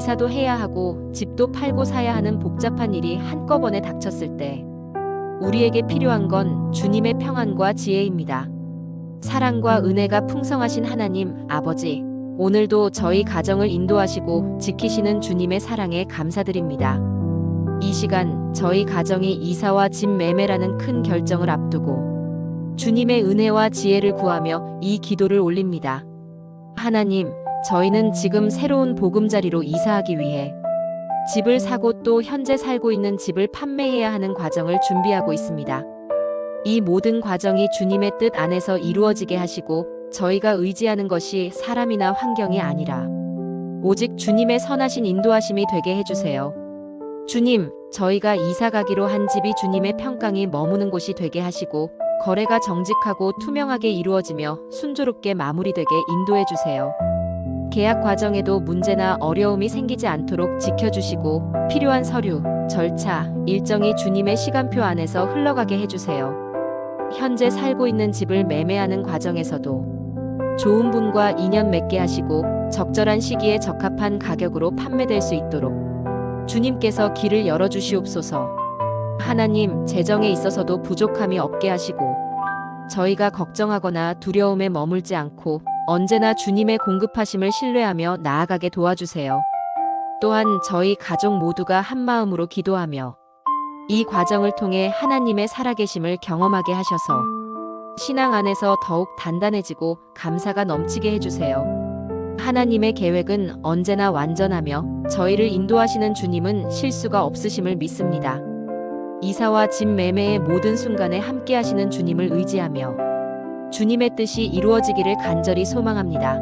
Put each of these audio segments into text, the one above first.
이사도 해야 하고 집도 팔고 사야 하는 복잡한 일이 한꺼번에 닥쳤을 때 우리에게 필요한 건 주님의 평안과 지혜입니다. 사랑과 은혜가 풍성하신 하나님 아버지 오늘도 저희 가정을 인도하시고 지키시는 주님의 사랑에 감사드립니다. 이 시간 저희 가정이 이사와 집 매매라는 큰 결정을 앞두고 주님의 은혜와 지혜를 구하며 이 기도를 올립니다. 하나님, 저희는 지금 새로운 보금자리로 이사하기 위해 집을 사고 또 현재 살고 있는 집을 판매해야 하는 과정을 준비하고 있습니다. 이 모든 과정이 주님의 뜻 안에서 이루어지게 하시고 저희가 의지하는 것이 사람이나 환경이 아니라 오직 주님의 선하신 인도하심이 되게 해주세요. 주님, 저희가 이사 가기로 한 집이 주님의 평강이 머무는 곳이 되게 하시고 거래가 정직하고 투명하게 이루어지며 순조롭게 마무리되게 인도해 주세요. 계약 과정에도 문제나 어려움이 생기지 않도록 지켜주시고 필요한 서류, 절차, 일정이 주님의 시간표 안에서 흘러가게 해주세요. 현재 살고 있는 집을 매매하는 과정에서도 좋은 분과 인연 맺게 하시고 적절한 시기에 적합한 가격으로 판매될 수 있도록 주님께서 길을 열어주시옵소서. 하나님, 재정에 있어서도 부족함이 없게 하시고, 저희가 걱정하거나 두려움에 머물지 않고 언제나 주님의 공급하심을 신뢰하며 나아가게 도와주세요. 또한 저희 가족 모두가 한 마음으로 기도하며 이 과정을 통해 하나님의 살아계심을 경험하게 하셔서 신앙 안에서 더욱 단단해지고 감사가 넘치게 해주세요. 하나님의 계획은 언제나 완전하며 저희를 인도하시는 주님은 실수가 없으심을 믿습니다. 이사와 집 매매의 모든 순간에 함께 하시는 주님을 의지하며 주님의 뜻이 이루어지기를 간절히 소망합니다.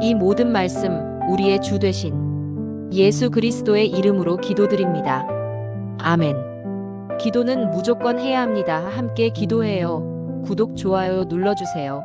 이 모든 말씀 우리의 주 되신 예수 그리스도의 이름으로 기도드립니다. 아멘. 기도는 무조건 해야 합니다. 함께 기도해요. 구독, 좋아요 눌러주세요.